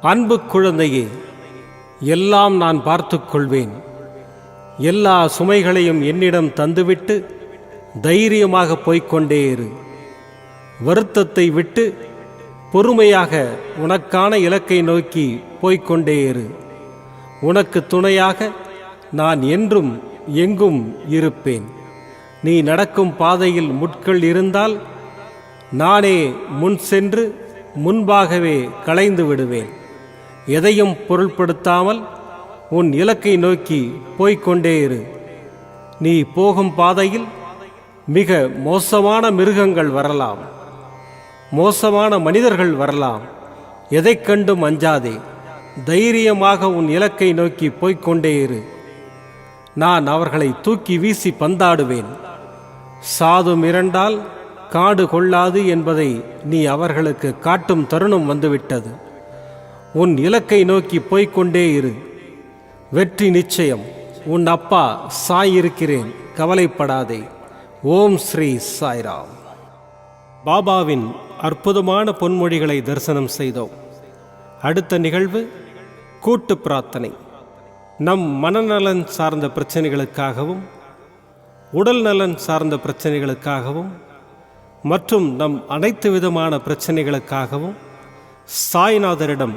அன்பு குழந்தையே எல்லாம் நான் பார்த்து கொள்வேன் எல்லா சுமைகளையும் என்னிடம் தந்துவிட்டு தைரியமாக போய்க்கொண்டே இரு. வருத்தத்தை விட்டு பொறுமையாக உனக்கான இலக்கை நோக்கி போய்க்கொண்டே இரு. உனக்கு துணையாக நான் என்றும் எங்கும் இருப்பேன். நீ நடக்கும் பாதையில் முட்கள் இருந்தால் நானே முன் சென்று முன்பாகவே களைந்து விடுவேன். எதையும் பொருள்படுத்தாமல் உன் இலக்கை நோக்கி போய்க்கொண்டே இரு. நீ போகும் பாதையில் மிக மோசமான மிருகங்கள் வரலாம். மோசமான மனிதர்கள் வரலாம். எதைக் கண்டும் அஞ்சாதே. தைரியமாக உன் இலக்கை நோக்கி போய்கொண்டே இரு. நான் அவர்களை தூக்கி வீசி பந்தாடுவேன். சாது மிரண்டால் காடு கொள்ளாது என்பதை நீ அவர்களுக்கு காட்டும் தருணம் வந்துவிட்டது. உன் இலக்கை நோக்கி போய்கொண்டே இரு. வெற்றி நிச்சயம். உன் அப்பா சாய் இருக்கிறேன் கவலைப்படாதே. ஓம் ஸ்ரீ சாய்ராம். பாபாவின் அற்புதமான பொன்மொழிகளை தரிசனம் செய்தோம். அடுத்த நிகழ்வு கூட்டு பிரார்த்தனை. நம் மனநலன் சார்ந்த பிரச்சனைகளுக்காகவும் உடல் நலன் சார்ந்த பிரச்சனைகளுக்காகவும் மற்றும் நம் அனைத்து விதமான பிரச்சனைகளுக்காகவும் சாய்நாதரிடம்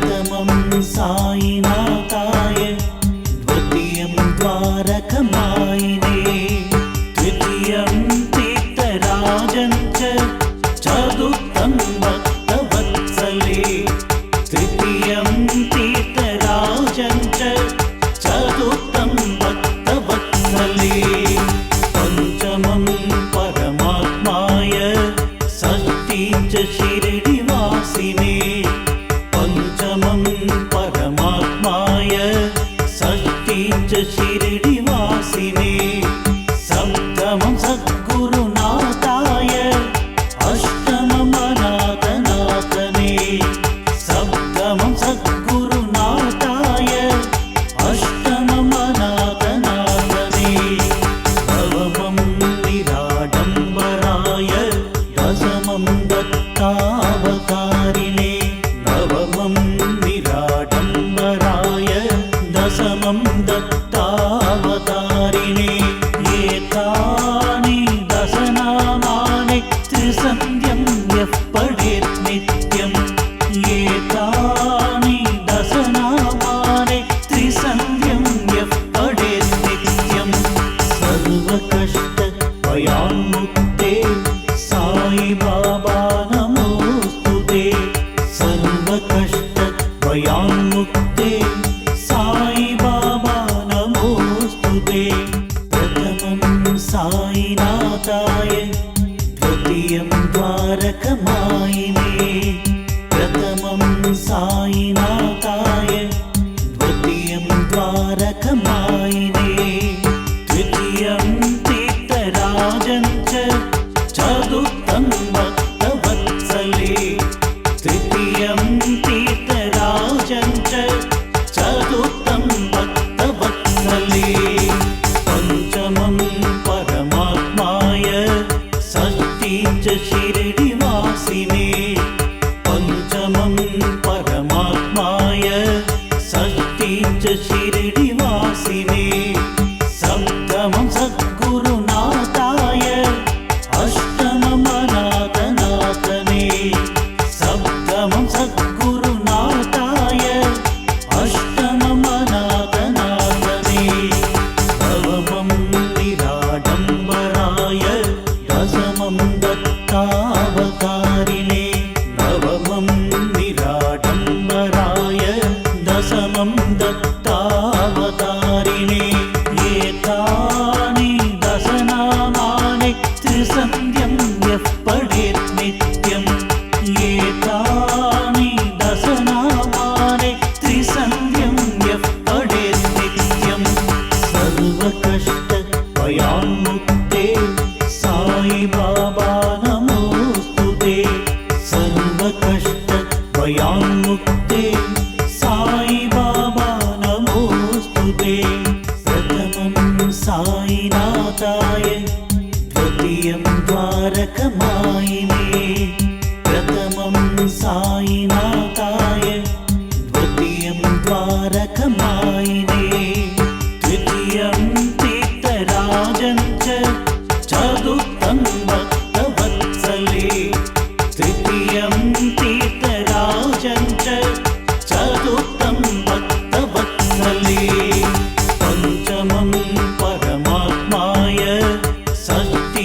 ప్రథమం సాయినా.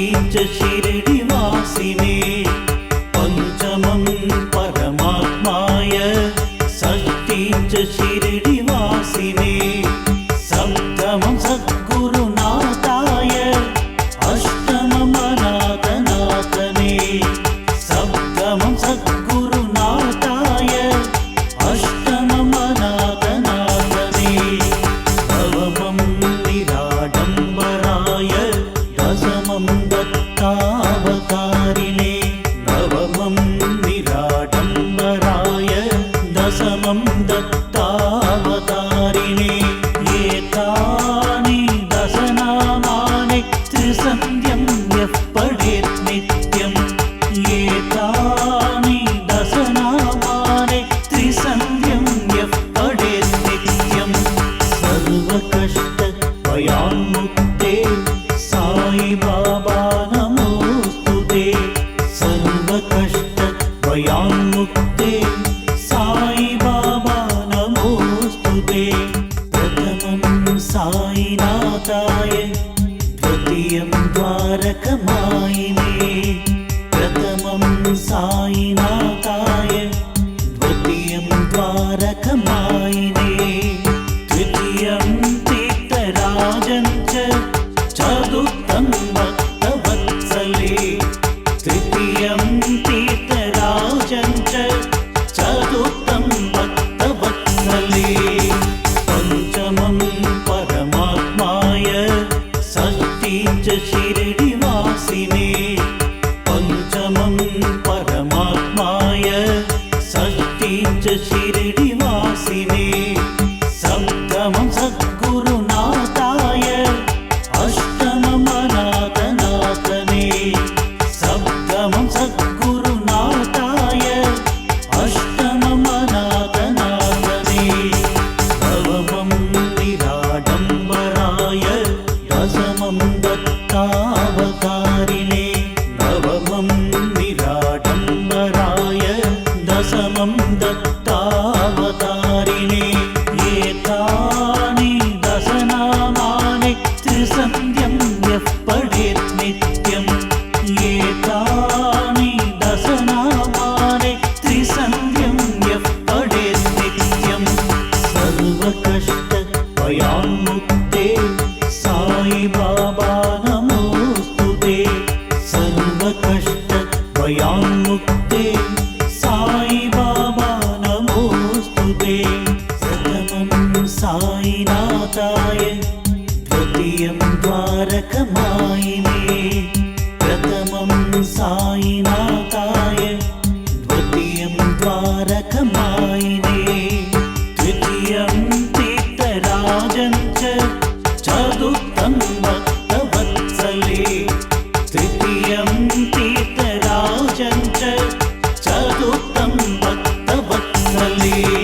षष्ठीं च yanmutlu பரமம் சத்குரு प्रथमं साईनाथाय द्वितीयं द्वारकमायिने प्रथमं साईनाथाय द्वितीयं द्वारकमायिने तृतीयं तीर्थराजं च चतुर्थं भक्तवत्सले तृतीयं तीर्थराजं च चतुर्थं भक्तवत्सले